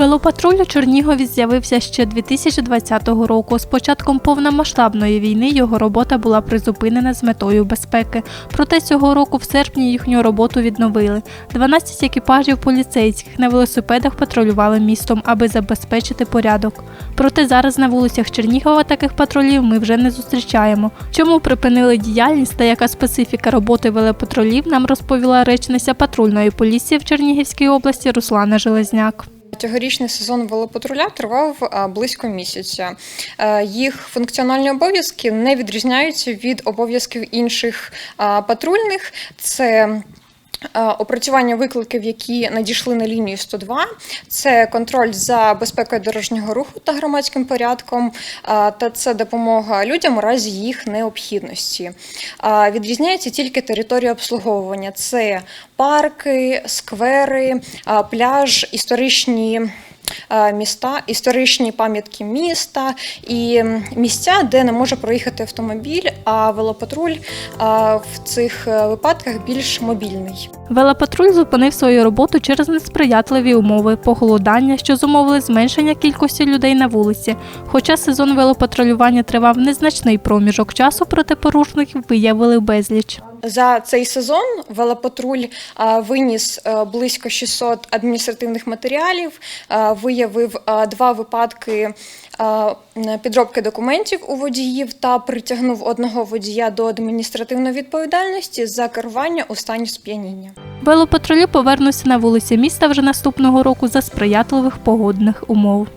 Велопатруль у Чернігові з'явився ще 2020 року. З початком повномасштабної війни його робота була призупинена з метою безпеки. Проте цього року в серпні їхню роботу відновили. 12 екіпажів поліцейських на велосипедах патрулювали містом, аби забезпечити порядок. Проте зараз на вулицях Чернігова таких патрулів ми вже не зустрічаємо. Чому припинили діяльність та яка специфіка роботи велопатрулів, нам розповіла речниця патрульної поліції в Чернігівській області Руслана Железняк. Цьогорічний сезон велопатруля тривав близько місяця. Е, Їх функціональні обов'язки не відрізняються від обов'язків інших патрульних. Це Опрацювання викликів, які надійшли на лінію 102, це контроль за безпекою дорожнього руху та громадським порядком, е, та це допомога людям у разі їх необхідності. Е, Відрізняється тільки територія обслуговування: це парки, сквери, е, пляж, історичні. Е, Міста, історичні пам'ятки міста і місця, де не може проїхати автомобіль, а велопатруль е, в цих е, випадках більш мобільний. Велопатруль зупинив свою роботу через несприятливі умови похолодання, що зумовили зменшення кількості людей на вулиці. Хоча сезон велопатрулювання тривав незначний проміжок часу, проте порушників виявили безліч. За цей сезон велопатруль виніс близько 600 адміністративних матеріалів, виявив два випадки підробки документів у водіїв та притягнув одного водія до адміністративної відповідальності за керування у стані сп'яніння. Велопатрулі повернуться на вулиці міста вже наступного року за сприятливих погодних умов.